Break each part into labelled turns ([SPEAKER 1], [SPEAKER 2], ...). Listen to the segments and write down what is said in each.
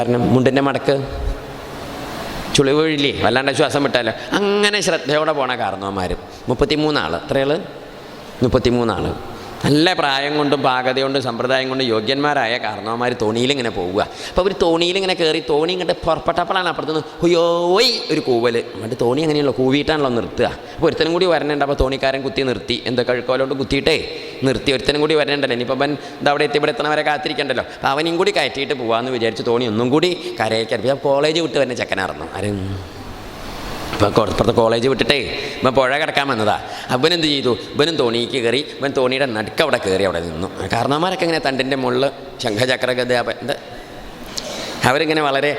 [SPEAKER 1] കാരണം മുണ്ടിന്റെ മടക്ക് ചുളിവൊഴില്ലേ വല്ലാണ്ട് ശ്വാസം വിട്ടാലോ? അങ്ങനെ ശ്രദ്ധയോടെ പോണ കാരണവന്മാരും. മുപ്പത്തിമൂന്നാൾ എത്രയാൾ മുപ്പത്തിമൂന്നാൾ നല്ല പ്രായം കൊണ്ടും പാകത കൊണ്ടും സമ്പ്രദായം കൊണ്ടും യോഗ്യന്മാരായ കാരണവന്മാർ തോണിയിലിങ്ങനെ പോവുക. അപ്പോൾ അവർ തോണിയിലിങ്ങനെ കയറി തോണി ഇങ്ങോട്ട് പുറപ്പെട്ടപ്പോഴാണ് അപ്പുറത്തുനിന്ന് ഹുയോയ് ഒരു കൂവൽ എന്നിട്ട് തോണി അങ്ങനെയുള്ള കൂവിയിട്ടാണല്ലോ നിർത്തുക. അപ്പോൾ ഒരുത്തനും കൂടി വരണുണ്ട് അപ്പോൾ തോണിക്കാരൻ കുത്തി നിർത്തി. എന്താ കഴുക്കോലോണ്ട് കുത്തിയിട്ടേ നിർത്തി. ഒരുത്തനും കൂടി വരണുണ്ടല്ലോ ഇനിയിപ്പോൾ അവൻ അവിടെ എത്തി ഇവിടെ എത്തണവരെ കാത്തിരിക്കണ്ടല്ലോ. അപ്പോൾ അവനും കൂടി കയറ്റിയിട്ട് പോകാമെന്ന് വിചാരിച്ച് തോണി ഒന്നും കൂടി കരയിൽ കയറി കോളേജ് വിട്ട് വരുന്ന ചെക്കനായിരുന്നു ആരും ഇപ്പം പുറത്തെ കോളേജ് വിട്ടിട്ടേ ഇപ്പം പുഴ കിടക്കാൻ വന്നതാ. അവൻ എന്ത് ചെയ്തു? ഇവനും തോണിക്ക് കയറി ഇവൻ തോണിയുടെ നടുക്ക് അവിടെ കയറി അവിടെ നിന്നു. കാരണവന്മാരൊക്കെ ഇങ്ങനെ തണ്ടിന്റെ മുകളിൽ ശംഖചക്രഗത എന്താ? അവരിങ്ങനെ വളരെ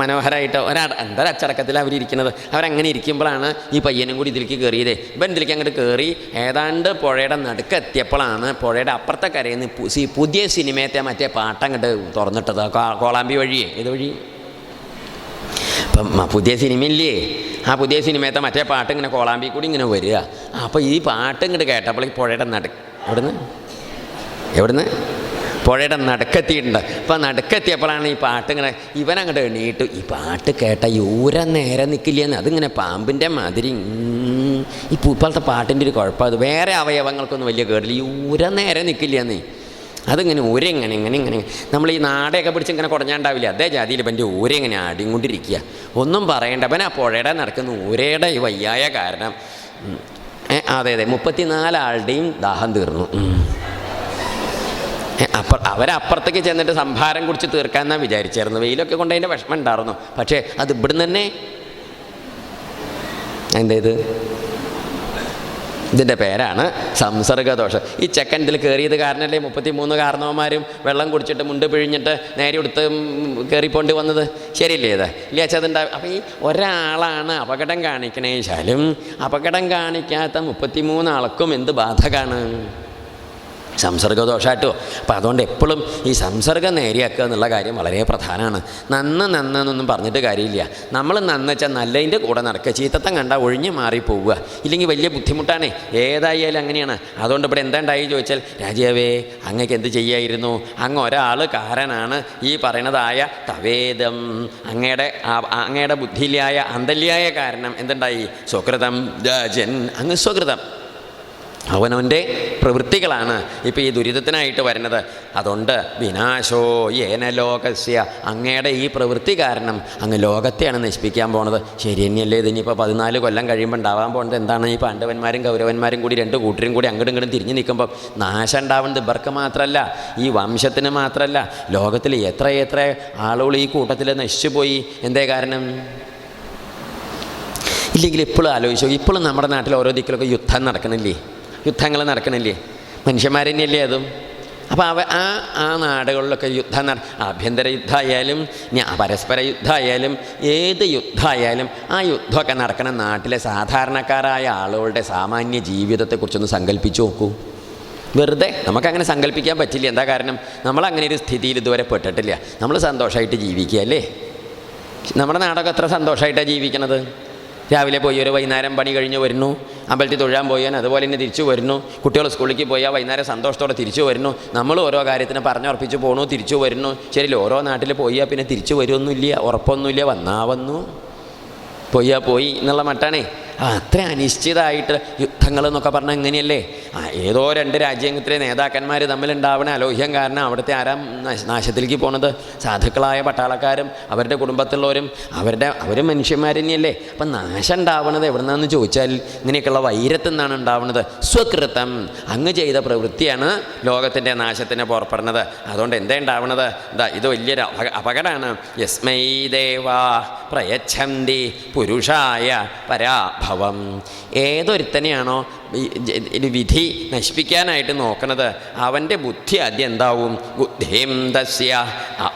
[SPEAKER 1] മനോഹരമായിട്ട് ഒരാ എന്താ അച്ചടക്കത്തിൽ അവരിയ്ക്കുന്നത് അവരങ്ങനെ ഇരിക്കുമ്പോഴാണ് ഈ പയ്യനും കൂടി ഇതിലേക്ക് കയറിയത്. ഇവൻ ഇതിലേക്ക് അങ്ങോട്ട് കയറി ഏതാണ്ട് പുഴയുടെ നടുക്ക് എത്തിയപ്പോഴാണ് പുഴയുടെ അപ്പുറത്തെ കരയിൽ നിന്ന് പുതിയ സിനിമയത്തെ മറ്റേ പാട്ടങ്ങോട്ട് തുറന്നിട്ടത്. കോളാമ്പി വഴിയേ. ഇത് വഴി? ഇപ്പം മ- പുതിയ സിനിമയില്ലേ ആ പുതിയ സിനിമയത്തെ മറ്റേ പാട്ട് ഇങ്ങനെ കോളാമ്പി കൂടി ഇങ്ങനെ വരിക. അപ്പോൾ ഈ പാട്ട് ഇങ്ങോട്ട് കേട്ടപ്പോൾ ഈ പുഴയുടെ നട എവിടുന്ന്? എവിടുന്ന്? പുഴയുടെ നടുക്കെത്തിയിട്ടുണ്ട്. അപ്പം നടുക്കെത്തിയപ്പോഴാണ് ഈ പാട്ട് ഇങ്ങനെ ഇവനങ്ങോട്ട് എണീട്ടു ഈ പാട്ട് കേട്ട യൂര നേരെ നിൽക്കില്ലെന്ന് അതിങ്ങനെ പാമ്പിന്റെ മാതിരി ഈ ഇപ്പോഴത്തെ പാട്ടിന്റെ ഒരു കുഴപ്പം അത് വേറെ അവയവങ്ങൾക്കൊന്നും വലിയ കേടില്ല. യൂര നേരെ നിൽക്കില്ലെന്നേ അതിങ്ങനെ ഊരെങ്ങനെ ഇങ്ങനെ ഇങ്ങനെ നമ്മൾ ഈ നാടയൊക്കെ പിടിച്ച് ഇങ്ങനെ കുടഞ്ഞാണ്ടാവില്ല? അതേ ജാതിയിൽ ഇവന്റെ ഊരെങ്ങനെ ആടിക്കൊണ്ടിരിക്കുക ഒന്നും പറയണ്ട. അവൻ ആ പുഴയുടെ നടക്കുന്ന. ഊരയുടെ ഈ വയ്യായ കാരണം. അതെ അതെ. മുപ്പത്തിനാലാളുടെയും ദാഹം തീർന്നു. അപ്പ അവരപ്പുറത്തേക്ക് ചെന്നിട്ട് സംഭാരം കുടിച്ച് തീർക്കാമെന്നാണ് വിചാരിച്ചായിരുന്നു. വെയിലൊക്കെ കൊണ്ട് അതിന്റെ വിഷമം ഉണ്ടായിരുന്നു പക്ഷേ അത് ഇവിടുന്ന് തന്നെ. എന്തേത് ഇതിന്റെ പേരാണ് സംസർഗദോഷം. ഈ ചെക്കൻ ഇതിൽ കയറിയത് കാരണമല്ലേ മുപ്പത്തി മൂന്ന് കാരണവന്മാരും വെള്ളം കുടിച്ചിട്ട് മുണ്ട് പിഴിഞ്ഞിട്ട് നേരെ എടുത്ത് കയറിപ്പോണ്ട് വന്നത്? ശരിയല്ലേ ഇത്? ഇല്ല അപ്പോൾ അപ്പം ഈ ഒരാളാണ് അപകടം കാണിക്കണേച്ചാലും അപകടം കാണിക്കാത്ത മുപ്പത്തി ആൾക്കും എന്ത് ബാധകമാണ് സംസർഗദോഷമായിട്ടോ അപ്പോൾ അതുകൊണ്ട് എപ്പോഴും ഈ സംസർഗം നേരെയാക്കുക എന്നുള്ള കാര്യം വളരെ പ്രധാനമാണ്. നന്ന് നന്ന് എന്നൊന്നും പറഞ്ഞിട്ട് കാര്യമില്ല. നമ്മൾ നന്ന് വെച്ചാൽ നല്ലതിന്റെ കൂടെ നടക്കുക. ചീത്തത്തം കണ്ടാൽ ഒഴിഞ്ഞു മാറി പോവുക. ഇല്ലെങ്കിൽ വലിയ ബുദ്ധിമുട്ടാണേ. ഏതായാലും അങ്ങനെയാണ്. അതുകൊണ്ട് ഇവിടെ എന്താ ഉണ്ടായി ചോദിച്ചാൽ രാജാവേ അങ്ങക്ക് എന്ത് ചെയ്യായിരുന്നു? അങ്ങ് ഒരാൾ കാരനാണ്. ഈ പറയണതായ തവേദം അങ്ങയുടെ അങ്ങയുടെ ബുദ്ധിയിലായ അന്തല്യായ കാരണം എന്തുണ്ടായി? സ്വകൃതം രാജൻ അങ്ങ് സ്വകൃതം. അവനവന്റെ പ്രവൃത്തികളാണ് ഇപ്പോൾ ഈ ദുരിതത്തിനായിട്ട് വരുന്നത്. അതുകൊണ്ട് വിനാശോ ഏന ലോകസ്യ. അങ്ങയുടെ ഈ പ്രവൃത്തി കാരണം അങ്ങ് ലോകത്തെയാണ് നശിപ്പിക്കാൻ പോണത്. ശരി തന്നെയല്ലേ ഇതിനിപ്പോൾ പതിനാല് കൊല്ലം കഴിയുമ്പോൾ ഉണ്ടാവാൻ പോകുന്നത് എന്താണ് ഈ പാണ്ഡവന്മാരും കൗരവന്മാരും കൂടി രണ്ട് കൂട്ടരും കൂടി അങ്ങോട്ടും ഇങ്ങോട്ടും തിരിഞ്ഞു നിൽക്കുമ്പോൾ നാശം ഉണ്ടാവുന്നത് ഇവർക്ക് മാത്രമല്ല ഈ വംശത്തിന് മാത്രമല്ല ലോകത്തിൽ എത്ര എത്ര ആളുകൾ ഈ കൂട്ടത്തിൽ നശിച്ചു പോയി. എന്തേ കാരണം? ഇല്ലെങ്കിൽ ഇപ്പോഴും ആലോചിച്ചു ഇപ്പോഴും നമ്മുടെ നാട്ടിൽ ഓരോ ദിക്കിലൊക്കെ യുദ്ധം നടക്കണില്ലേ? യുദ്ധങ്ങൾ നടക്കണില്ലേ? മനുഷ്യന്മാർ തന്നെയല്ലേ അതും? അപ്പോൾ അവ ആ ആ നാടുകളിലൊക്കെ യുദ്ധം നട ആഭ്യന്തര യുദ്ധമായാലും പരസ്പര യുദ്ധമായാലും ഏത് യുദ്ധമായാലും ആ യുദ്ധമൊക്കെ നടക്കുന്ന നാട്ടിലെ സാധാരണക്കാരായ ആളുകളുടെ സാമാന്യ ജീവിതത്തെക്കുറിച്ചൊന്ന് സങ്കല്പിച്ച് നോക്കൂ. വെറുതെ നമുക്കങ്ങനെ സങ്കല്പിക്കാൻ പറ്റില്ല. എന്താ കാരണം? നമ്മളങ്ങനെ ഒരു സ്ഥിതിയിൽ ഇതുവരെ പെട്ടിട്ടില്ല. നമ്മൾ സന്തോഷമായിട്ട് ജീവിക്കുക അല്ലേ നമ്മുടെ നാടൊക്കെ എത്ര സന്തോഷമായിട്ടാണ് ജീവിക്കണത്? രാവിലെ പോയി ഒരു വൈകുന്നേരം പണി കഴിഞ്ഞ് വരുന്നു. അമ്പലത്തിൽ തൊഴാൻ പോയാൽ അതുപോലെ തന്നെ തിരിച്ചു വരുന്നു. കുട്ടികൾ സ്കൂളിലേക്ക് പോയാൽ വൈകുന്നേരം സന്തോഷത്തോടെ തിരിച്ചു വരുന്നു. നമ്മൾ ഓരോ കാര്യത്തിന് പറഞ്ഞുറപ്പിച്ച് പോകണു തിരിച്ചു വരുന്നു. ശരി ഓരോ നാട്ടിൽ പോയാൽ പിന്നെ തിരിച്ചു വരുമൊന്നുമില്ല ഉറപ്പൊന്നുമില്ല വന്നാ വന്നു. പോയാൽ പോയി എന്നുള്ള മട്ടാണേ. അത്ര അനിശ്ചിതമായിട്ട് യുദ്ധങ്ങൾ എന്നൊക്കെ പറഞ്ഞാൽ എങ്ങനെയല്ലേ? ആ ഏതോ രണ്ട് രാജ്യത്തിലെ നേതാക്കന്മാർ തമ്മിലുണ്ടാവണ അലോഹ്യം കാരണം അവിടുത്തെ ആരാ നാശ- നാശത്തിലേക്ക് പോണത്? സാധുക്കളായ പട്ടാളക്കാരും അവരുടെ കുടുംബത്തിലുള്ളവരും അവരുടെ അവരും മനുഷ്യന്മാർ തന്നെയല്ലേ അപ്പം നാശം ഉണ്ടാവണത് എവിടെ നിന്നാന്ന് ചോദിച്ചാൽ ഇങ്ങനെയൊക്കെയുള്ള വൈരത്തിൽ നിന്നാണ് ഉണ്ടാവുന്നത് സ്വകൃതം. അങ്ങ് ചെയ്ത പ്രവൃത്തിയാണ് ലോകത്തിന്റെ നാശത്തിന് പുറപ്പെടുന്നത്. അതുകൊണ്ട് എന്താ ഉണ്ടാവണത്? ഇതാ ഇത് വലിയൊരു അപക അപകടമാണ്. യസ്മൈ ദേവാ പ്രയച്ഛന്തി പുരുഷായ പരാഭവം. ഏതൊരുത്തനെയാണോ ഒരു വിധി നശിപ്പിക്കാനായിട്ട് നോക്കണത് അവന്റെ ബുദ്ധി ആദ്യം എന്താവും? ബുദ്ധിം തസ്യ.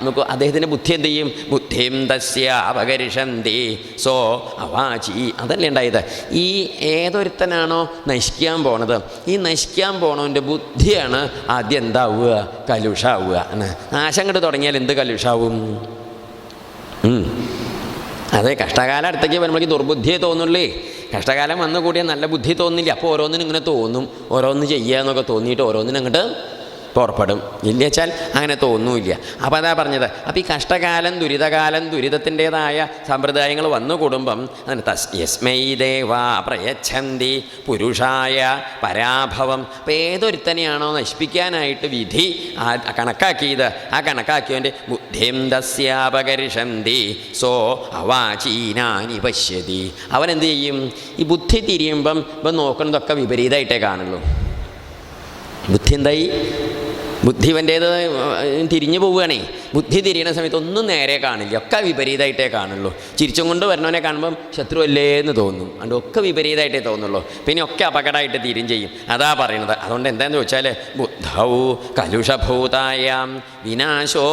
[SPEAKER 1] നമുക്ക് അദ്ദേഹത്തിന്റെ ബുദ്ധി എന്ത് ചെയ്യും? ബുദ്ധിം തസ്യ അപകരിഷന്തി. സോ അവാചി. അതല്ലേ ഉണ്ടായത്? ഈ ഏതൊരുത്തനാണോ നശിക്കാൻ പോണത്? ഈ നശിക്കാൻ പോണവന്റെ ബുദ്ധിയാണ് ആദ്യം എന്താവുക? കലുഷാവുക. ആണ് നാശം കണ്ട് തുടങ്ങിയാൽ എന്ത് കലുഷാവും. അതെ കഷ്ടകാലം അടുത്തേക്ക് വരുമ്പോഴേക്ക് ദുർബുദ്ധിയെ തോന്നുള്ളേ. കഷ്ടകാലം വന്നു കൂടിയാൽ നല്ല ബുദ്ധി തോന്നില്ല. അപ്പോൾ ഓരോന്നിനും ഇങ്ങനെ തോന്നും. ഓരോന്ന് ചെയ്യുക എന്നൊക്കെ തോന്നിയിട്ട് ഓരോന്നിനും അങ്ങോട്ട് പുറപ്പെടും. ഇല്ല വെച്ചാൽ അങ്ങനെ തോന്നൂല്ല അപ്പോൾ അതാ പറഞ്ഞത്. അപ്പോൾ ഈ കഷ്ടകാലം ദുരിതകാലം ദുരിതത്തിന്റെതായ സമ്പ്രദായങ്ങൾ വന്നു കൂടുമ്പം അതിന് തസ് യസ്മൈ ദേവാ പ്രയച്ഛന്തി പുരുഷായ പരാഭവം. അപ്പോൾ ഏതൊരുത്തനെയാണോ നശിപ്പിക്കാനായിട്ട് വിധി ആ കണക്കാക്കിയത്? ആ കണക്കാക്കിയവന്റെ ബുദ്ധിം തസ്യാപകരിഷന്തി. സോ അവാചീനാനി പശ്യതി. അവൻ എന്ത് ചെയ്യും? ഈ ബുദ്ധി തിരിയുമ്പം ഇപ്പം നോക്കുന്നതൊക്കെ വിപരീതമായിട്ടേ കാണുള്ളൂ. ബുദ്ധി എന്തായി? ബുദ്ധിവന്റേത് തിരിഞ്ഞു പോവുകയാണേ. ബുദ്ധി തിരിയണ സമയത്ത് ഒന്നും നേരെ കാണില്ല. ഒക്കെ വിപരീതമായിട്ടേ കാണുള്ളൂ. ചിരിച്ചും കൊണ്ട് വരുന്നവനെ കാണുമ്പം ശത്രു അല്ലേ എന്ന് തോന്നും. അതുകൊണ്ട് ഒക്കെ വിപരീതമായിട്ടേ തോന്നുള്ളൂ. പിന്നെ ഒക്കെ അപകടമായിട്ട് തിരിയും ചെയ്യും. അതാ പറയുന്നത് അതുകൊണ്ട് എന്താണെന്ന് ചോദിച്ചാൽ ബുദ്ധൗ കലുഷഭൂതായാം വിനാശോ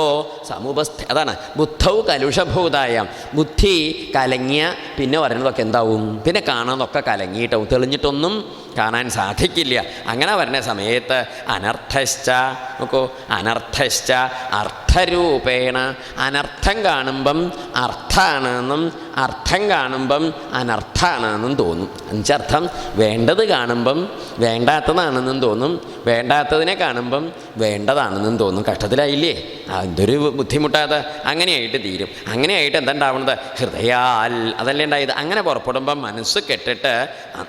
[SPEAKER 1] സമുപസ്ഥ അതാണ്. ബുദ്ധൗ കലുഷഭൂതായാം. ബുദ്ധി കലങ്ങിയ പിന്നെ പറയുന്നതൊക്കെ എന്താവും? പിന്നെ കാണുന്നതൊക്കെ കലങ്ങിയിട്ടാവും. തെളിഞ്ഞിട്ടൊന്നും കാണാൻ സാധിക്കില്ല. അങ്ങനെ വരുന്ന സമയത്ത് അനർത്ഥശ്ച നോക്കൂ അനർത്ഥശ്ച അർത്ഥരൂപേണ അനർത്ഥം കാണുമ്പം അർത്ഥാണെന്നും അർത്ഥം കാണുമ്പം അനർത്ഥാണെന്നും തോന്നും. എന്നുവെച്ചർത്ഥം വേണ്ടത് കാണുമ്പം വേണ്ടാത്തതാണെന്നും തോന്നും. വേണ്ടാത്തതിനെ കാണുമ്പം വേണ്ടതാണെന്നും തോന്നും. കഷ്ടത്തിലായില്ലേ? എന്തൊരു ബുദ്ധിമുട്ടാതെ അങ്ങനെയായിട്ട് തീരും. അങ്ങനെയായിട്ട് എന്താ ഹൃദയാൽ അതല്ലേ ഉണ്ടായത്? അങ്ങനെ പുറപ്പെടുമ്പം മനസ്സ് കെട്ടിട്ട്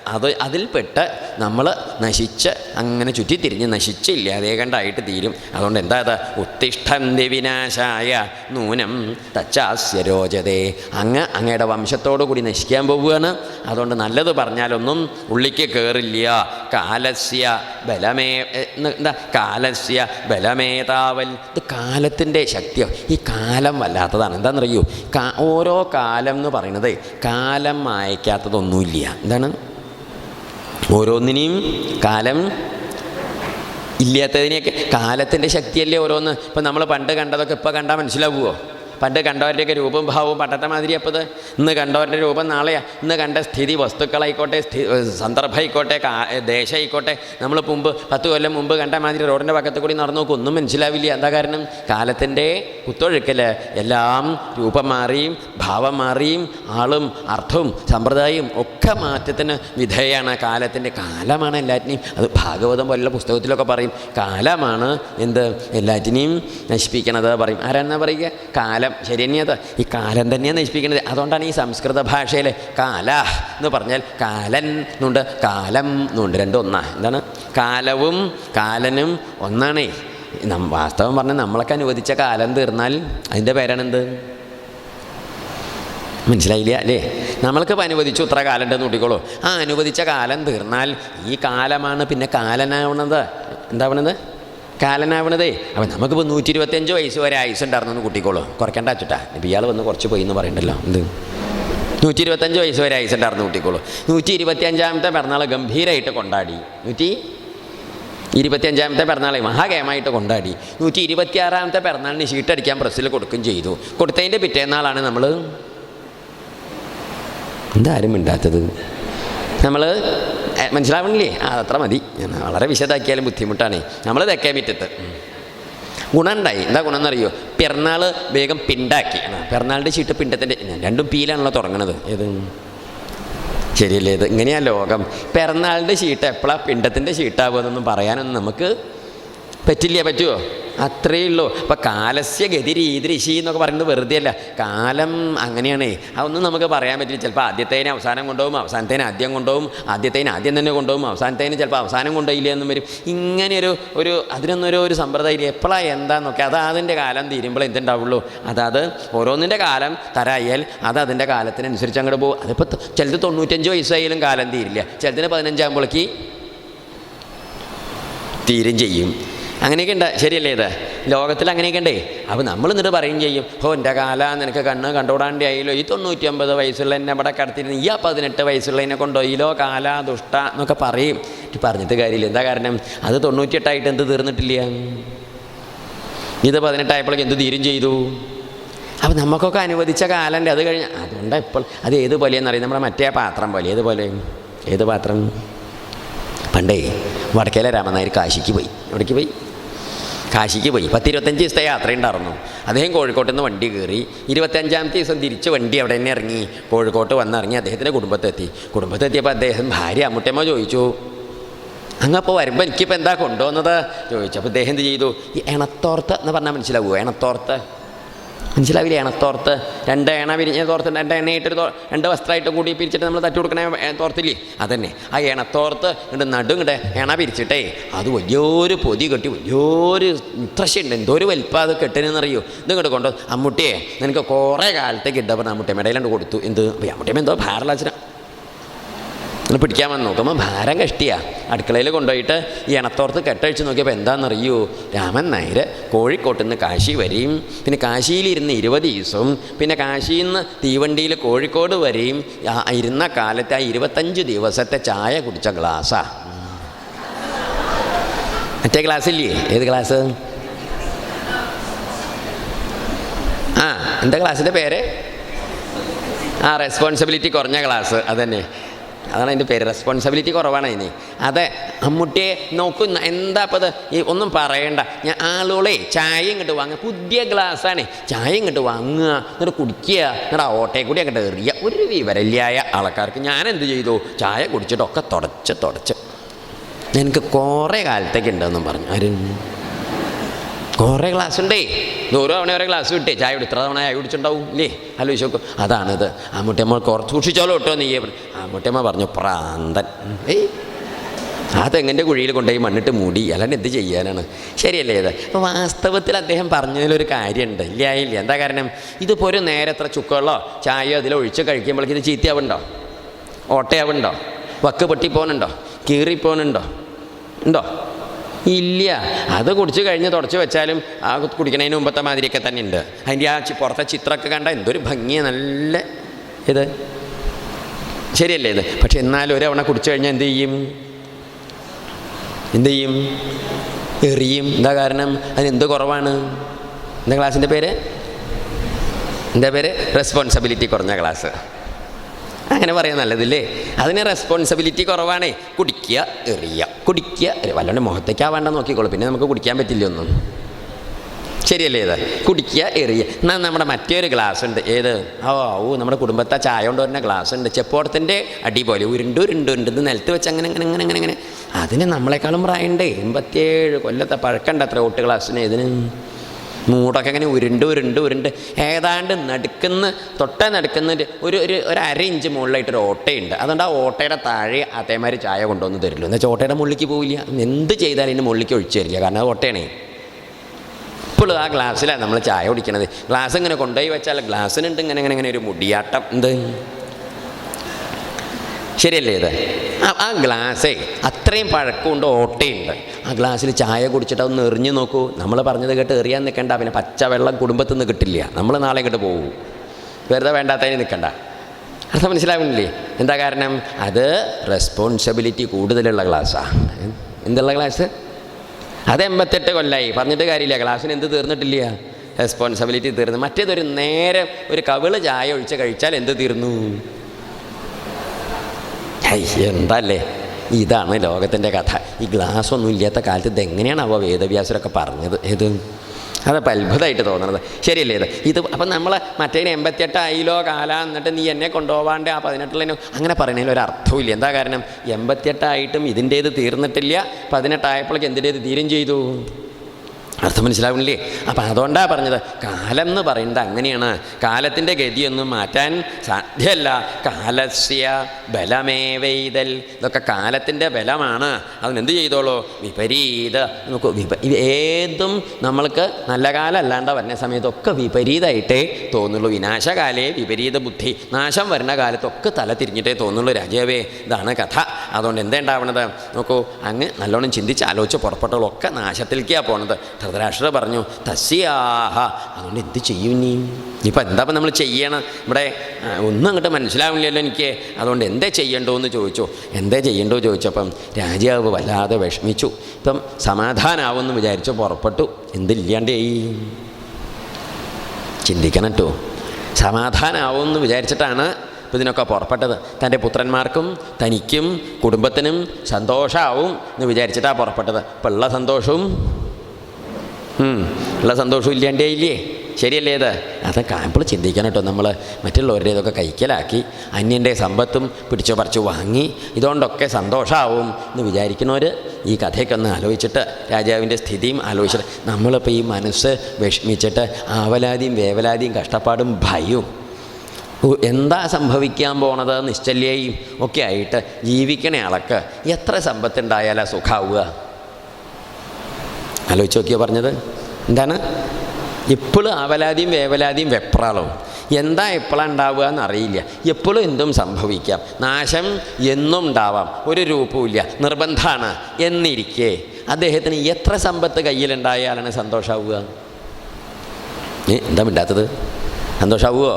[SPEAKER 1] അത് അതിൽപ്പെട്ട് നമ്മൾ നശിച്ച് അങ്ങനെ ചുറ്റിത്തിരിഞ്ഞ് നശിച്ചില്ലാതെ കണ്ടായിട്ട് തീരും. അതുകൊണ്ട് എന്താ അത്? ഉത്തിഷ്ഠന്തി വിനാശായ നൂനം തച്ചാസ്യ രോചതേ അങ്ങ് അങ്ങയുടെ വംശത്തോടു കൂടി നശിക്കാൻ പോവുകയാണ്. അതുകൊണ്ട് നല്ലത് പറഞ്ഞാലൊന്നും ഉള്ളിക്ക് കയറില്ല കാലസ്യ ബലമേ എന്താ? കാലസ്യ ബലമേതാവൽ ഇത് കാലത്തിന്റെ ശക്തിയോ. ഈ കാലം വല്ലാത്തതാണ്. എന്താണെന്നറിയൂ? കാ ഓരോ കാലം എന്ന് പറയുന്നത് കാലം അയക്കാത്തതൊന്നുമില്ല എന്താണ്? ഓരോന്നിനെയും കാലം ഇല്ലാത്തതിനെയൊക്കെ കാലത്തിന്റെ ശക്തിയല്ലേ ഓരോന്ന്. ഇപ്പം നമ്മൾ പണ്ട് കണ്ടതൊക്കെ ഇപ്പോൾ കണ്ടാൽ മനസ്സിലാവുമോ പണ്ട് കണ്ടവരുടെയൊക്കെ രൂപം ഭാവവും പണ്ടത്തെ മാതിരി അപ്പോൾ ഇന്ന് കണ്ടവരുടെ രൂപം നാളെയാ. ഇന്ന് കണ്ട സ്ഥിതി വസ്തുക്കളായിക്കോട്ടെ സ്ഥി സന്ദർഭമായിക്കോട്ടെ ദേശമായിക്കോട്ടെ നമ്മൾ മുമ്പ് പത്ത് കൊല്ലം മുമ്പ് കണ്ട മാതിരി റോഡിന്റെ പക്കത്ത് കൂടി നടന്നു നോക്കും. ഒന്നും മനസ്സിലാവില്ല. എന്താ കാരണം? കാലത്തിന്റെ കുത്തൊഴുക്കൽ എല്ലാം രൂപം മാറിയും ഭാവം മാറിയും ആളും അർത്ഥവും സമ്പ്രദായവും ഒക്കെ മാറ്റത്തിന് വിധേയമാണ് കാലത്തിന്റെ കാലമാണ് എല്ലാറ്റിനെയും. അത് ഭാഗവതം പോലുള്ള പുസ്തകത്തിലൊക്കെ പറയും. കാലമാണ് എന്ത്? എല്ലാറ്റിനെയും നശിപ്പിക്കണത് പറയും. ആരാന്നാ പറയുക? കാലം ശരി തന്നെയത് ഈ കാലം തന്നെയാണ് നശിപ്പിക്കുന്നത് അതുകൊണ്ടാണ് ഈ സംസ്കൃത ഭാഷയിൽ കാല എന്ന് പറഞ്ഞാൽ കാലൻ എന്നുണ്ട് കാലം എന്നുണ്ട് രണ്ടും ഒന്നാ. എന്താണ്? കാലവും കാലനും ഒന്നാണേ. നം വാസ്തവം പറഞ്ഞാൽ നമ്മളൊക്കെ അനുവദിച്ച കാലം തീർന്നാൽ അതിന്റെ പേരാണെന്ത്? മനസ്സിലായില്ല അല്ലേ? നമ്മൾക്ക് അനുവദിച്ചു ഇത്ര കാലം ഉണ്ടെന്ന് കൂട്ടിക്കോളൂ. ആ അനുവദിച്ച കാലം തീർന്നാൽ ഈ കാലമാണ് പിന്നെ കാലനാവണത്. എന്താവണത്? കാലനാവണതേ. അപ്പം നമുക്കിപ്പോൾ നൂറ്റി ഇരുപത്തഞ്ച് വയസ്സ് വരെ ആയുസ് ഉണ്ടായിരുന്നു കൂട്ടിക്കോളൂ. കുറയ്ക്കണ്ട അച്ചുട്ടാ ഇപ്പം ഇയാൾ വന്ന് കുറച്ച് പോയി എന്ന് പറയണ്ടല്ലോ. എന്ത്? നൂറ്റി ഇരുപത്തഞ്ച് വയസ്സ് വരെ ആയുസ് ഉണ്ടായിരുന്നു കൂട്ടിക്കോളൂ. നൂറ്റി ഇരുപത്തിയഞ്ചാമത്തെ പിറന്നാൾ ഗംഭീരമായിട്ട് കൊണ്ടാടി. നൂറ്റി ഇരുപത്തിയഞ്ചാമത്തെ പിറന്നാളെ മഹാഗേമായിട്ട് കൊണ്ടാടി. നൂറ്റി ഇരുപത്തിയാറാമത്തെ പിറന്നാളിന് ഷീട്ടടിക്കാൻ പ്രസ്സിൽ കൊടുക്കുകയും ചെയ്തു. കൊടുത്തതിന്റെ പിറ്റേന്നാളാണ് നമ്മൾ എന്താരും മിണ്ടാത്തത്? നമ്മൾ മനസ്സിലാവണില്ലേ? ആ അത്ര മതി. വളരെ വിശദാക്കിയാലും ബുദ്ധിമുട്ടാണ്. നമ്മൾ തെക്കേ മിറ്റത്ത്. ഗുണമുണ്ടായി. എന്താ ഗുണം എന്നറിയോ പിറന്നാൾ വേഗം പിണ്ടാക്കി. പിറന്നാളിന്റെ ചീട്ട് പിണ്ടത്തിന്റെ രണ്ടും പീലാണല്ലോ തുടങ്ങണത്. ഏത്? ശരിയല്ലേ? ഇത് ഇങ്ങനെയാ ലോകം. പിറന്നാളിന്റെ ചീട്ട് എപ്പോഴാണ് പിണ്ടത്തിന്റെ ചീട്ടാകുമെന്നൊന്നും പറയാനൊന്നും നമുക്ക് പറ്റില്ല പറ്റുമോ അത്രയേ ഉള്ളൂ. അപ്പം കാലസ്യ ഗതി രീതി ഋഷി എന്നൊക്കെ പറയുന്നത് വെറുതെ അല്ല കാലം അങ്ങനെയാണേ. അതൊന്നും നമുക്ക് പറയാൻ പറ്റില്ല. ചിലപ്പോൾ ആദ്യത്തേനെ അവസാനം കൊണ്ടുപോകും അവസാനത്തേനെ ആദ്യം കൊണ്ടുപോകും ആദ്യത്തേനെ ആദ്യം തന്നെ കൊണ്ടുപോകും അവസാനത്തേന് ചിലപ്പോൾ അവസാനം കൊണ്ടുപോയില്ല എന്നും വരും. ഇങ്ങനെയൊരു ഒരു അതിനൊന്നൊരു ഒരു സമ്പ്രദായം ഇല്ല? എപ്പോഴാണ് എന്താന്നൊക്കെ. അത് അതിന്റെ കാലം തീരുമ്പോൾ എന്തുണ്ടാവുള്ളൂ. അതാത് ഓരോന്നിന്റെ കാലം തരായാൽ അത് അതിന്റെ കാലത്തിനനുസരിച്ച് അങ്ങോട്ട് പോകും. അതിപ്പോൾ ചിലത് തൊണ്ണൂറ്റഞ്ച് വയസ്സായാലും കാലം തീരില്ല. ചിലതിന് പതിനഞ്ചാകുമ്പോഴേക്ക് തീരും ചെയ്യും. അങ്ങനെയൊക്കെ ഉണ്ട്. ശരിയല്ലേ ഇത്? ലോകത്തിൽ അങ്ങനെയൊക്കെ ഉണ്ടേ. അപ്പോൾ നമ്മൾ എന്നിട്ട് പറയും ചെയ്യും ഓ എന്റെ കാല നിനക്ക് കണ്ണ് കണ്ടുകൂടാണ്ടി ആയില്ലോ ഈ തൊണ്ണൂറ്റി ഒമ്പത് വയസ്സുള്ള എന്നെ ഇവിടെ കടത്തിരുന്നു ഈ ആ പതിനെട്ട് വയസ്സുള്ളതിനെ കൊണ്ടുപോയില്ലോ കാല ദുഷ്ട എന്നൊക്കെ പറയും. പറഞ്ഞിട്ട് കാര്യമില്ല. എന്താ കാരണം? അത് തൊണ്ണൂറ്റിയെട്ടായിട്ട് എന്ത് തീർന്നിട്ടില്ല? ഇത് പതിനെട്ടായപ്പോഴേക്ക് എന്ത് തീരും ചെയ്തു? അപ്പോൾ നമുക്കൊക്കെ അനുവദിച്ച കാലന്റെ അത് കഴിഞ്ഞ്. അതുകൊണ്ട് ഇപ്പോൾ അത് ഏത് പോലെയെന്നറിയാം നമ്മുടെ മറ്റേ പാത്രം പോലെ ഏത് പോലെ? ഏത് പാത്രം? പണ്ടേ വടക്കേലെ രാമനായർ കാശിക്ക് പോയി. എവിടേക്ക് പോയി? കാശിക്ക് പോയി. പത്തിരുപത്തഞ്ച് ദിവസത്തെ യാത്ര ഉണ്ടായിരുന്നു. അദ്ദേഹം കോഴിക്കോട്ട് നിന്ന് വണ്ടി കയറി. ഇരുപത്തഞ്ചാമത്തെ ദിവസം തിരിച്ച് വണ്ടി അവിടെ തന്നെ ഇറങ്ങി. കോഴിക്കോട്ട് വന്നിറങ്ങി അദ്ദേഹത്തിന്റെ കുടുംബത്തെത്തി. കുടുംബത്തെത്തിയപ്പോൾ അദ്ദേഹം ഭാര്യ അമ്മുട്ടമ്മ ചോദിച്ചു അങ്ങപ്പോൾ വരുമ്പോൾ എനിക്കിപ്പോൾ എന്താ കൊണ്ടുവന്നത്? ചോദിച്ചപ്പോൾ അദ്ദേഹം എന്ത് ചെയ്തു ഈ എണത്തോർത്ത് എന്ന് പറഞ്ഞാൽ മനസ്സിലാവുമോ എണത്തോർത്ത്? മനസ്സിലാവില്ലേ എണത്തോർത്ത് രണ്ട് എണ പിരിഞ്ഞ തോർത്ത് രണ്ട് എണ്ണയിട്ടൊരു രണ്ട് വസ്ത്രമായിട്ട് കൂടി പിരിച്ചിട്ട് നമ്മൾ തട്ടി കൊടുക്കണേ തോർത്തില്ലേ? അതന്നെ. ആ എണത്തോർത്ത് ഇങ്ങോട്ട് നടും ഇങ്ങോട്ട് എണ പിരിച്ചിട്ടേ അത് വലിയൊരു പൊതി കെട്ടി വലിയൊരു ഉണ്ട്. എന്തോ ഒരു വലിപ്പം അത് കെട്ടിനെന്നറിയോ ഇത് ഇങ്ങോട്ട് കൊണ്ടു അമ്മുട്ടിയെ നിനക്ക് കുറേ കാലത്തേക്ക് ഇട്ടപ്പോൾ അമ്മുട്ടിയെ മെടയിലാണ്ട് കൊടുത്തു. എന്ത്? അമ്മുട്ടിയമ്മ എന്തോ ഭാരലാച്ചന പിടിക്കാൻ വന്ന്. നോക്കുമ്പോൾ ഭാരം കഷ്ടിയാ. അടുക്കളയിൽ കൊണ്ടുപോയിട്ട് ഈ എണത്തോർത്ത് കെട്ടഴിച്ച് നോക്കിയപ്പോൾ എന്താണെന്നറിയൂ രാമൻ നായർ കോഴിക്കോട്ടിൽ നിന്ന് കാശി വരെയും പിന്നെ കാശിയിലിരുന്ന് ഇരുപത് ദിവസവും പിന്നെ കാശിയിൽ നിന്ന് തീവണ്ടിയിൽ കോഴിക്കോട് വരെയും ഇരുന്ന കാലത്ത് ആ ഇരുപത്തഞ്ച് ദിവസത്തെ ചായ കുടിച്ച ഗ്ലാസ്സാ മറ്റേ ഗ്ലാസ് ഇല്ലേ ഏത് ഗ്ലാസ്? ആ എന്താ ഗ്ലാസിന്റെ പേര്? ആ റെസ്പോൺസിബിലിറ്റി കുറഞ്ഞ ക്ലാസ് അതന്നെ. അതാണ് അതിന്റെ പേര്. റെസ്പോൺസിബിലിറ്റി കുറവാണ് ഇനി അതെ അമ്മുട്ടിയെ നോക്കുന്ന എന്താ അപ്പോൾ അത് ഈ ഒന്നും പറയണ്ട. ഞാൻ ആളുകളെ ചായ ഇങ്ങോട്ട് വാങ്ങുക. പുതിയ ഗ്ലാസ്സാണ്. ചായ ഇങ്ങോട്ട് വാങ്ങുക. എന്നിട്ട് കുടിക്കുക. എന്നിട്ട് ആ ഓട്ടയെ കൂടി അങ്ങോട്ട് എറിയുക. ഒരു വിവരല്ലായ ആൾക്കാർക്ക് ഞാൻ എന്ത് ചെയ്തു? ചായ കുടിച്ചിട്ടൊക്കെ തുടച്ച് തുടച്ച്. എനിക്ക് കുറേ കാലത്തേക്ക് ഉണ്ടെന്നും പറഞ്ഞു. ആരും കുറേ ഗ്ലാസ് ഉണ്ടേ. ഓരോ തവണ ഓരോ ഗ്ലാസ് കിട്ടേ ചായ കുടി ഇത്ര തവണ ചായ കുടിച്ചിട്ടുണ്ടാവും ഇല്ലേ? ആലോചിച്ച് നോക്കും അതാണിത്. ആമുട്ടിയമ്മ കുറച്ച് സൂക്ഷിച്ചോളൂ കേട്ടോ നീ. ആമുട്ടിയമ്മ പറഞ്ഞു പ്രാന്തൻ. ഏയ്. ആ തെങ്ങിന്റെ കുഴിയിൽ കൊണ്ടുപോയി മണ്ണിട്ട് മൂടി? അല്ലാണ്ട് എന്ത് ചെയ്യാനാണ്? ശരിയല്ലേ ഇത്? അപ്പോൾ വാസ്തവത്തിൽ അദ്ദേഹം പറഞ്ഞതിലൊരു കാര്യമുണ്ട്. ഇല്ല ഇല്ല? എന്താ കാരണം? ഇതിപ്പോൾ ഒരു നേരത്ര ചുക്കുകളോ ചായയോ അതിലോ ഒഴിച്ച് കഴിക്കുമ്പോഴേക്ക് ഇത് ചീത്തയാവുണ്ടോ ഓട്ടയാവുണ്ടോ വക്ക് പൊട്ടിപ്പോനുണ്ടോ കീറിപ്പോനുണ്ടോ ഉണ്ടോ? ഇല്ല. അത് കുടിച്ച് കഴിഞ്ഞ് തുടച്ച് വെച്ചാലും ആ കുടിക്കണതിന് മുമ്പത്തെ മാതിരിയൊക്കെ തന്നെ ഉണ്ട് അതിന്റെ ആ പുറത്തെ ചിത്രമൊക്കെ കണ്ട എന്തൊരു ഭംഗിയ നല്ല ഇത്. ശരിയല്ലേ ഇത്? പക്ഷെ എന്നാലും ഒരു തവണ കുടിച്ചു കഴിഞ്ഞാൽ എന്ത് ചെയ്യും? എന്ത് ചെയ്യും? എറിയും. എന്താ കാരണം? അതിനെന്ത് കുറവാണ്? എന്താ ക്ലാസ്സിന്റെ പേര്? എന്താ പേര്? റെസ്പോൺസിബിലിറ്റി കുറഞ്ഞ ക്ലാസ്. അങ്ങനെ പറയാൻ നല്ലതില്ലേ? അതിന് റെസ്പോൺസിബിലിറ്റി കുറവാണേ. കുടിക്കുക എറിയുക. കുടിക്കുക വല്ലാണ്ട് മുഖത്തേക്കാവാണ്ട നോക്കിക്കോളൂ. പിന്നെ നമുക്ക് കുടിക്കാൻ പറ്റില്ല ഒന്നും. ശരിയല്ലേ ഇത്? കുടിക്കുക എറിയുക. എന്നാൽ നമ്മുടെ മറ്റൊരു ഗ്ലാസ് ഉണ്ട്. ഏത്? ഓ ഓ നമ്മുടെ കുടുംബത്തെ ചായ കൊണ്ട് വരുന്ന ഗ്ലാസ് ഉണ്ട്. ചെപ്പോടത്തിന്റെ അടി പോലെ ഉരുണ്ട് ഉരുണ്ട് ഉരുണ്ട് നിലത്ത് വെച്ച് അങ്ങനെ അങ്ങനെ അങ്ങനെ അങ്ങനെ അങ്ങനെ. അതിന് നമ്മളെക്കാളും പ്രായമുണ്ട്. എൺപത്തിയേഴ് കൊല്ലത്തെ പഴക്കണ്ട അത്ര ഓട്ട് ഗ്ലാസ്സിന് ഇതിന് മൂടൊക്കെ ഇങ്ങനെ ഉരുണ്ട് ഉരുണ്ട് ഉരുണ്ട് ഏതാണ്ട് നടുക്കുന്ന തൊട്ടേ നടുക്കുന്ന ഒരു ഒരു ഒരു അര ഇഞ്ച് മുകളിലായിട്ടൊരു ഓട്ടയുണ്ട്. അതുകൊണ്ട് ആ ഓട്ടയുടെ താഴെ അതേമാതിരി ചായ കൊണ്ടുവന്ന് തരില്ല. എന്ന് വെച്ചാൽ ഓട്ടയുടെ മുള്ളിക്ക് പോവില്ല. എന്ത് ചെയ്താലും ഇതിന്റെ മുള്ളിക്ക് ഒഴിച്ചു തരില്ല. കാരണം അത് ഓട്ടയാണേ. ഇപ്പോഴും ആ ഗ്ലാസ്സിലാണ് നമ്മൾ ചായ കുടിക്കണത്. ഗ്ലാസ് ഇങ്ങനെ കൊണ്ടുപോയി വെച്ചാൽ ഗ്ലാസ്സിനുണ്ട് ഇങ്ങനെ ഇങ്ങനെ ഇങ്ങനെ ഒരു മുടിയാട്ടം. എന്ത്? ശരിയല്ലേ ഇത്? ആ ഗ്ലാസ്സേ അത്രയും പഴക്കമുണ്ട് ഓട്ടയുണ്ട്. ആ ഗ്ലാസ്സിൽ ചായ കുടിച്ചിട്ട് ഒന്ന് എറിഞ്ഞു നോക്കൂ. നമ്മൾ പറഞ്ഞത് കേട്ട് എറിയാൻ നിൽക്കണ്ട പിന്നെ പച്ചവെള്ളം കുടുംബത്തിൽ നിന്ന് കിട്ടില്ല. നമ്മൾ നാളെ ഇങ്ങോട്ട് പോകും വെറുതെ വേണ്ടാത്തതിന് നിൽക്കണ്ട അർത്ഥം മനസ്സിലാവുന്നില്ലേ? എന്താ കാരണം? അത് റെസ്പോൺസിബിലിറ്റി കൂടുതലുള്ള ക്ലാസ്സാണ് എന്തുള്ള ക്ലാസ് അത് എൺപത്തെട്ട് കൊല്ലായി. പറഞ്ഞിട്ട് കാര്യമില്ല. ക്ലാസ്സിന് എന്ത് തീർന്നിട്ടില്ല? റെസ്പോൺസിബിലിറ്റി തീർന്നു. മറ്റേതൊരു നേരെ ഒരു കവിൾ ചായ ഒഴിച്ച് കഴിച്ചാൽ എന്ത് തീർന്നു? എന്തല്ലേ? ഇതാണ് ലോകത്തിന്റെ കഥ. ഈ ഗ്ലാസ് ഒന്നും ഇല്ലാത്ത കാലത്ത് ഇത് എങ്ങനെയാണ് അവ വേദവ്യാസരൊക്കെ പറഞ്ഞത്? ഇത് അതപ്പോൾ അത്ഭുതമായിട്ട് തോന്നണത്. ശരിയല്ലേ ഇത്? ഇത് അപ്പം നമ്മൾ മറ്റേതിന് എൺപത്തിയെട്ടായിലോ കാല എന്നിട്ട് നീ എന്നെ കൊണ്ടുപോകാണ്ട് ആ പതിനെട്ടിലും അങ്ങനെ പറയണതിൽ ഒരു അർത്ഥമില്ല എന്താ കാരണം? എൺപത്തിയെട്ടായിട്ടും ഇതിന്റേത് തീർന്നിട്ടില്ല. പതിനെട്ടായപ്പോഴേക്ക് എന്തിന്റേത് തീരും ചെയ്തു? അർത്ഥം മനസ്സിലാവുന്നില്ലേ? അപ്പം അതുകൊണ്ടാണ് പറഞ്ഞത് കാലം എന്ന് പറയുന്നത് അങ്ങനെയാണ്. കാലത്തിന്റെ ഗതിയൊന്നും മാറ്റാൻ സാധ്യമല്ല. കാലസ്യ ബലമേവൈതൽ. ഇതൊക്കെ കാലത്തിന്റെ ബലമാണ്. അതിനെന്ത് ചെയ്തോളൂ? വിപരീത നമുക്ക് വിപ ഏതും നമ്മൾക്ക് നല്ല കാലം അല്ലാണ്ട് വരുന്ന സമയത്തൊക്കെ വിപരീതമായിട്ടേ തോന്നുള്ളൂ. വിനാശകാലേ വിപരീത ബുദ്ധി നാശം വരുന്ന കാലത്തൊക്കെ തല തിരിഞ്ഞിട്ടേ തോന്നുള്ളൂ രാജാവേ. ഇതാണ് കഥ. അതുകൊണ്ട് എന്താ ഉണ്ടാവണത്? നോക്കൂ അങ്ങ് നല്ലോണം ചിന്തിച്ച് ആലോചിച്ച് പുറപ്പെട്ടോളൊക്കെ നാശത്തിലേക്കാണ് പോണത്. ധൃതരാഷ്ട്ര പറഞ്ഞു തസ്യാഹ. അതുകൊണ്ട് എന്ത് ചെയ്യും നീ? ഇപ്പം എന്താ നമ്മൾ ചെയ്യണം? ഇവിടെ ഒന്നും അങ്ങോട്ട് മനസ്സിലാവില്ലല്ലോ എനിക്ക്. അതുകൊണ്ട് എന്താ ചെയ്യണ്ടോ എന്ന് ചോദിച്ചു. എന്താ ചെയ്യണ്ടോ ചോദിച്ചപ്പം രാജാവ് വല്ലാതെ വിഷമിച്ചു. ഇപ്പം സമാധാനാവുമെന്ന് വിചാരിച്ചു പുറപ്പെട്ടു. എന്തില്ലാണ്ടേ ചിന്തിക്കണം കേട്ടോ സമാധാനാവുമെന്ന് വിചാരിച്ചിട്ടാണ് ഇപ്പം ഇതിനൊക്കെ പുറപ്പെട്ടത്. തന്റെ പുത്രന്മാർക്കും തനിക്കും കുടുംബത്തിനും സന്തോഷമാവും എന്ന് വിചാരിച്ചിട്ടാണ് പുറപ്പെട്ടത്. ഇപ്പം ഉള്ള സന്തോഷവും ഉള്ള സന്തോഷവും ഇല്ലാണ്ടേ ഇല്ലേ? ശരിയല്ലേ ഇത് അതൊക്കെ നമ്മൾ ചിന്തിക്കണം കേട്ടോ നമ്മൾ മറ്റുള്ളവരുടെ ഇതൊക്കെ കൈക്കലാക്കി അന്യന്റെ സമ്പത്തും പിടിച്ചു പറിച്ചു വാങ്ങി ഇതുകൊണ്ടൊക്കെ സന്തോഷമാവും എന്ന് വിചാരിക്കുന്നവർ ഈ കഥയൊക്കെ ഒന്ന് ആലോചിച്ചിട്ട് രാജാവിന്റെ സ്ഥിതിയും ആലോചിച്ചിട്ട് നമ്മളിപ്പോൾ ഈ മനസ്സ് വിഷമിച്ചിട്ട് ആവലാതിയും വേവലാതിയും കഷ്ടപ്പാടും ഭയവും. എന്താ സംഭവിക്കാൻ പോണത്? നിശ്ചല്യയും ഒക്കെ ആയിട്ട് ജീവിക്കണ ആൾക്ക് എത്ര സമ്പത്തുണ്ടായാലാ സുഖാവുക? ആലോചിച്ച് നോക്കിയോ പറഞ്ഞത്? എന്താണ്? എപ്പോഴും ആവലാതിയും വേവലാതിയും വെപ്രാളവും. എന്താ എപ്പോഴാണ് ഉണ്ടാവുക എന്നറിയില്ല എപ്പോഴും എന്തും സംഭവിക്കാം. നാശം എന്നും ഉണ്ടാവാം. ഒരു രൂപവുമില്ല. നിർബന്ധമാണ്. എന്നിരിക്കെ. അദ്ദേഹത്തിന് എത്ര സമ്പത്ത് കയ്യിലുണ്ടായാലാണ് സന്തോഷമാവുക ഏ എന്താ മിണ്ടാത്തത്? സന്തോഷമാവുമോ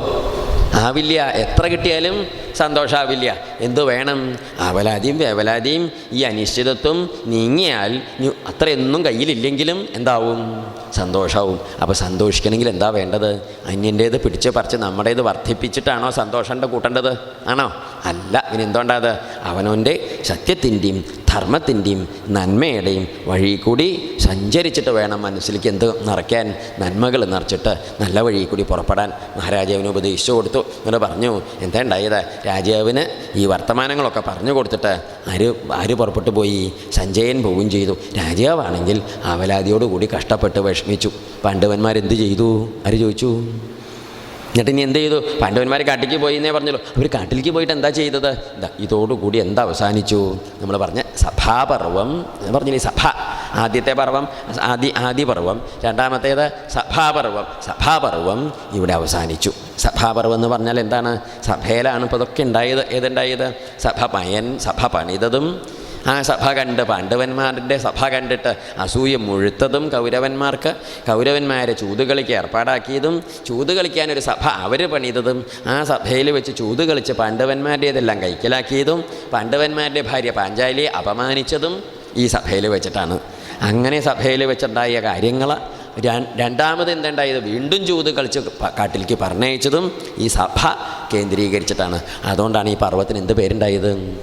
[SPEAKER 1] ആവില്ല. എത്ര കിട്ടിയാലും സന്തോഷമാവില്ല എന്തു വേണം? അവലാതിയും വേവലാതിയും ഈ അനിശ്ചിതത്വം നീങ്ങിയാൽ അത്രയൊന്നും കയ്യിലില്ലെങ്കിലും എന്താവും? സന്തോഷാവും. അപ്പോൾ സന്തോഷിക്കണമെങ്കിൽ എന്താ വേണ്ടത്? അന്യന്റേത് പിടിച്ച് പറിച്ച് നമ്മുടേത് വർദ്ധിപ്പിച്ചിട്ടാണോ സന്തോഷം കൂട്ടേണ്ടത്? ആണോ? അല്ല ഇനി എന്തുകൊണ്ടാത്? അവനവന്റെ സത്യത്തിന്റെയും ധർമ്മത്തിന്റെയും നന്മയുടെയും വഴി കൂടി സഞ്ചരിച്ചിട്ട് വേണം മനസ്സിലേക്ക് എന്ത് നിറയ്ക്കാൻ നന്മകൾ നിറച്ചിട്ട് നല്ല വഴി കൂടി പുറപ്പെടാൻ. മഹാരാജാവിന് ഉപദേശിച്ചു കൊടുത്തു. എന്നിട്ട് പറഞ്ഞു എന്താ ഉണ്ടായത്? രാജാവിന് ഈ വർത്തമാനങ്ങളൊക്കെ പറഞ്ഞു കൊടുത്തിട്ട് ആര് ആര് പുറപ്പെട്ടു പോയി? സഞ്ജയൻ പോവുകയും ചെയ്തു. രാജാവാണെങ്കിൽ അവലാതിയോടുകൂടി കഷ്ടപ്പെട്ട് വിഷമിച്ചു. പാണ്ഡവന്മാരെന്ത് ചെയ്തു? ആര് ചോദിച്ചു? എന്നിട്ട് ഇനി എന്ത് ചെയ്തു? പാണ്ഡവന്മാർ കാട്ടിലേക്ക് പോയി എന്നേ പറഞ്ഞല്ലോ അവർ കാട്ടിലേക്ക് പോയിട്ട് എന്താ ചെയ്തത്? ഇതാ ഇതോടുകൂടി എന്താ അവസാനിച്ചു? നമ്മൾ പറഞ്ഞ സഭാപർവം പറഞ്ഞില്ലേ സഭ ആദ്യത്തെ പർവം ആദി പർവം രണ്ടാമത്തേത് സഭാപർവം. സഭാപർവം ഇവിടെ അവസാനിച്ചു. സഭാപർവം എന്ന് പറഞ്ഞാൽ എന്താണ്? സഭയിലാണ് ഇപ്പോൾ ഇതൊക്കെ ഉണ്ടായത്. ഏതുണ്ടായത്? സഭ പയൻ സഭ പണിതതും ആ സഭ കണ്ട് പാണ്ഡവന്മാരുടെ സഭ കണ്ടിട്ട് അസൂയ മുഴുത്തതും കൗരവന്മാർക്ക് കൗരവന്മാരെ ചൂതുകളിക്ക് ഏർപ്പാടാക്കിയതും ചൂത് കളിക്കാനൊരു സഭ അവർ പണിതതും ആ സഭയിൽ വെച്ച് ചൂത് കളിച്ച് പാണ്ഡവന്മാരുടേതെല്ലാം കൈക്കലാക്കിയതും പാണ്ഡവന്മാരുടെ ഭാര്യ പാഞ്ചാലിയെ അപമാനിച്ചതും ഈ സഭയിൽ വെച്ചിട്ടാണ്. അങ്ങനെ സഭയിൽ വെച്ചുണ്ടായ കാര്യങ്ങൾ രണ്ടാമത് എന്തുണ്ടായത്? വീണ്ടും ചൂത് കളിച്ച് കാട്ടിലേക്ക് പറഞ്ഞയച്ചതും ഈ സഭ കേന്ദ്രീകരിച്ചിട്ടാണ്. അതുകൊണ്ടാണ് ഈ പർവത്തിന് എന്ത് പേരുണ്ടായത്?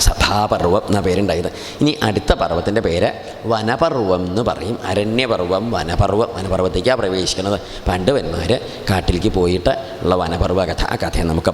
[SPEAKER 1] സഭാപർവം എന്ന പേരുണ്ടായത്. ഇനി അടുത്ത പർവത്തിന്റെ പേര് വനപർവം എന്ന് പറയും. അരണ്യപർവം വനപർവം വനപർവത്തേക്കാണ് പ്രവേശിക്കുന്നത്. പണ്ട് വന്മാർ കാട്ടിലേക്ക് പോയിട്ട് ഉള്ള വനപർവ കഥ ആ കഥയെ നമുക്ക്